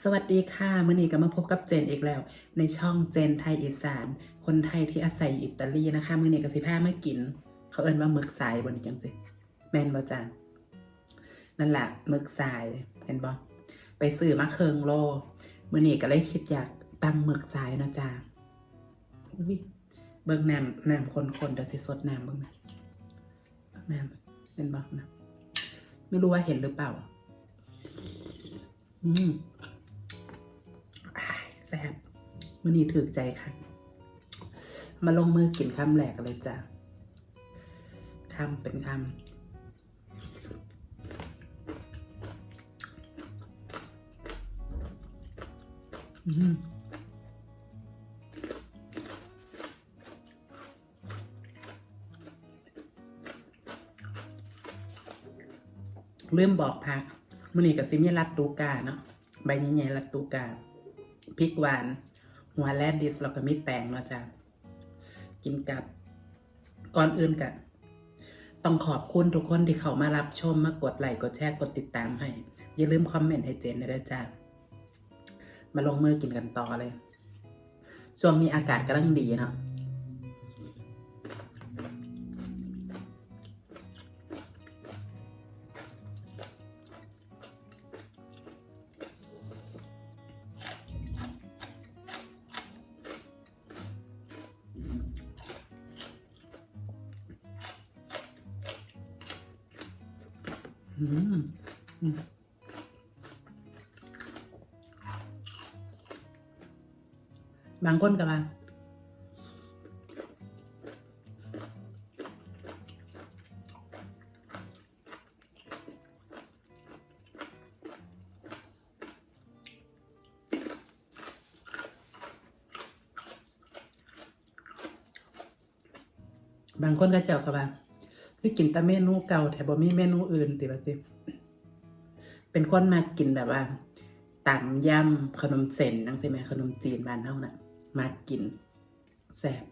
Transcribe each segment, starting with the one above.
สวัสดีค่ะมื่อนี้ก็มาพบกับเจนอีกแล้ว ในช่องเจนไทยอีสาน คนไทยที่อาศัยอยู่อิตาลีนะคะมื่อนี้ก็สิพามากิน เขาเอิ้นว่าหมึกสายบนนี้จังสิแม่นบ่จ้านั่นแหละหมึกสายเห็นบ่ไปซื้อมาเคิงโลมื่อนี้ก็เลยคิดอยากตำหมึกสายนะจ้าเบิ่งน้ำน้ำคนๆเดี๋ยวสิสดน้ำเบิ่งนะน้ำเห็นบ่นะไม่รู้ว่าเห็นหรือเปล่า อืม ซ่บมันนี้ถือใจค่ะ มาลงมือกินคำแหลกเลยจ้ะคำเป็นคำอืมลืมบอกพักมันนี้กับซิมีรัดตูกาเนาะใบใหญ่ๆรัดตูกา พริกหวาน หัวแลดดิสแล้วก็มีแตงเนาะจ้ะกินกับก่อนอื่นกันต้องขอบคุณทุกคนที่เข้ามารับชมมากดไลค์กดแชร์กดติดตามให้ อย่าลืมคอมเมนต์ให้เจนด้วยจ้ะมาลงมือกินกันต่อเลย ช่วงนี้อากาศกำลังดีเนาะ บางคนกับว่าบางคนก็เจ้ากับว่า คือกินแต่เมนูเก่าแต่บ่มีเมนูอื่นติว่าสิเป็นคนมากินแบบว่าตำยำขนมเส้นนั่งใช่ไหมขนมจีนบ้านเท่าน่ะมากินแซ่บ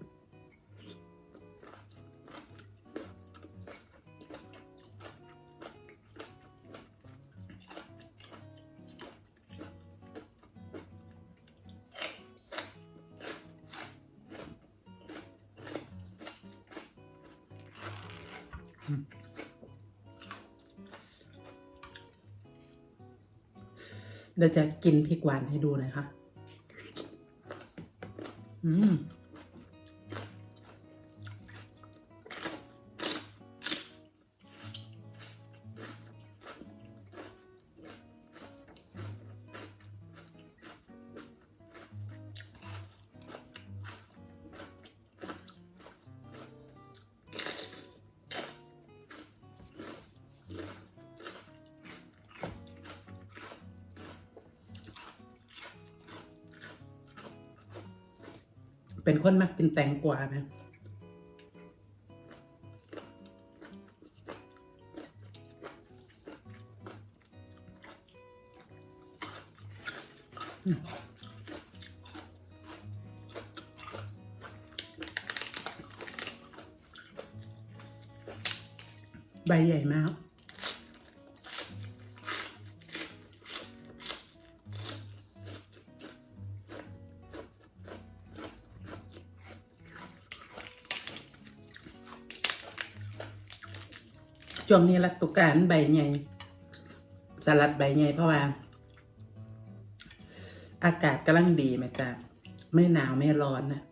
เดี๋ยวจะกินพริกหวานให้ดูนะคะอืม เป็นคนมักกินแตงกวาไหมอืมใบใหญ่มาก ช่วงนี้รักตุกการใบใหญ่สลัดใบใหญ่เพราะว่า อากาศกำลังดีไหมจ๊ะไม่หนาวไม่ร้อนนะ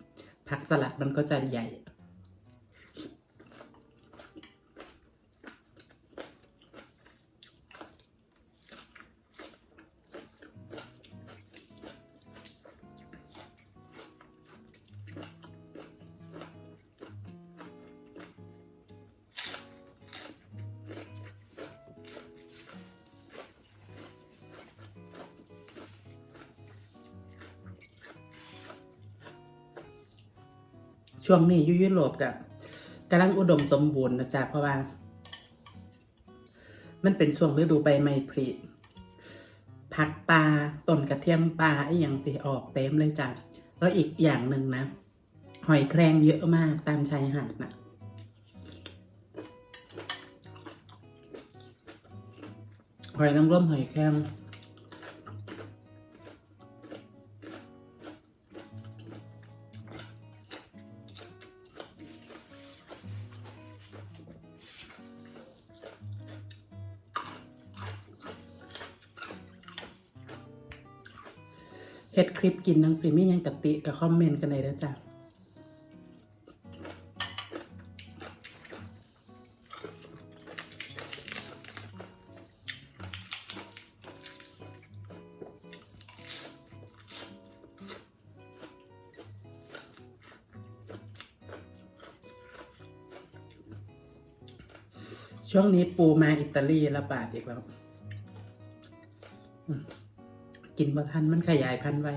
ผักสลัดมันก็จะใหญ่ ช่วงนี้ยุยุโรปกับกำลังอุดมสมบูรณ์นะจ๊ะเพราะว่า มันเป็นช่วงฤดูใบไม้ผลิผักปลาต้นกระเทียมปลาไอ้อย่างสิออกเต็มเลยจ้ะแล้วอีกอย่างหนึ่งนะ หอยแครงเยอะมากตามชายหาดนะหอยนางรมหอยแครง คลิปกินนังสิมียังกะติกับคอมเมนต์กันเลยเด้อจ้ะช่วงนี้ปูมาอิตาลีระบาดอีกแล้ว กินบ่ทันมันขยายพันธุ์ไว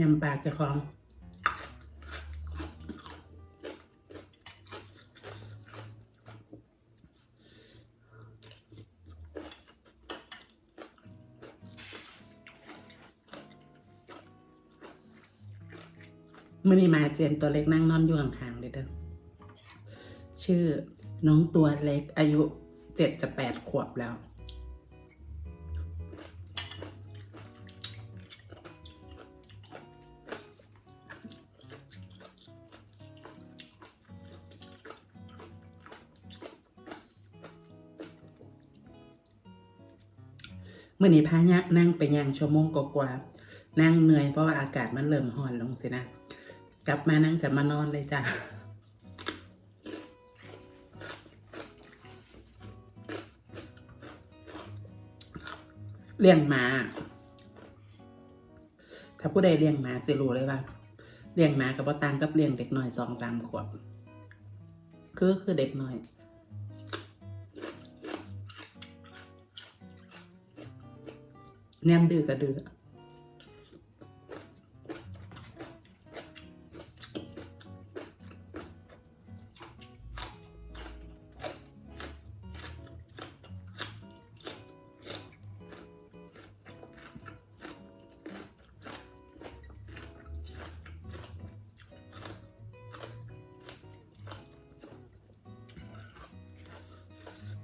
ยำปากเจะของ มื่อนี้มาเจนตัวเล็กนั่งนอนอยู่ข้างๆเลยเด้อชื่อน้องตัวเล็กอายุเจ็ดจะแปดขวบแล้ว เมื่อนี้พายะนั่งไปย่างชั่วโมงกว่านั่งเหนื่อยเพราะว่าอากาศมันเริ่มร้อนลงสินะ กลับมานั่งกลับมานอนเลยจ้ะเลี้ยงหมา ถ้าผู้ใดเลี้ยงหมาสิรู้เลยว่าเลี้ยงหมากับบ่ต่างกับเลี้ยงเด็กหน้อยสองสามขวบ คือคือเด็กหน้อย แนมดื้อก็ดื้อ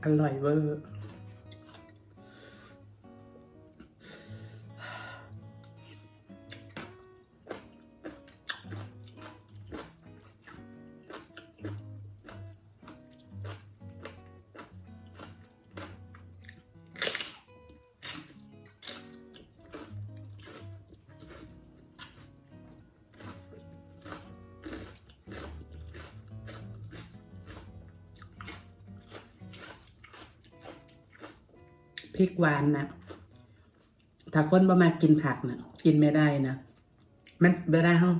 อร่อยเวอร์ พริกหวานนะถ้าคนบ่มากินผักนะกินไม่ได้นะมันเวลาเขา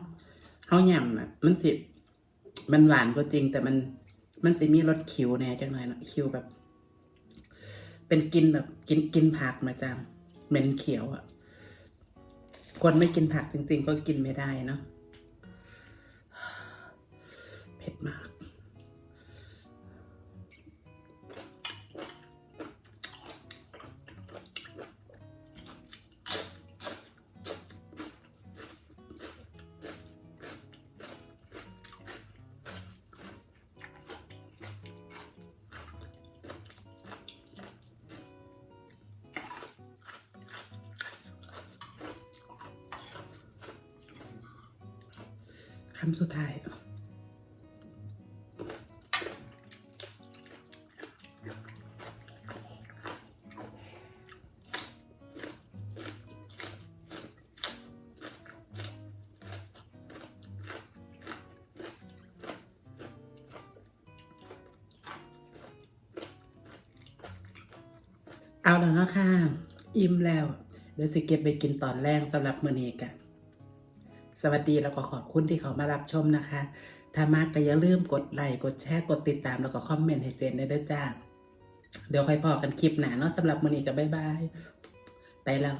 เขาหย่ำนะมันสิมันหวานก็จริง แต่มันมันสิมีรสคิวแน่จังหน่อยนะคิวแบบ เป็นกินแบบกินกินผักมาจามเหม็นเขียวอะ่ะคนไม่กินผักจริง ๆ ก็กินไม่ได้เนาะเผ็ดมากำสุดท้ายเอาแล้วนะค่ะอิ่มแล้ว เดี๋ยวสิเก็บไปกินตอนแรกสำหรับมื้อนี้กัน สวัสดีแล้วก็ขอบคุณที่เขามารับชมนะคะ ถ้ามากก็อย่าลืมกดไลค์กดแชร์กดติดตามแล้วก็คอมเมนต์ให้เจนได้ด้วยจ้าเดี๋ยวค่อยพอกันคลิปหนาเนาะสำหรับมื้อนี้ก็บ๊ายบาย ไปแล้ว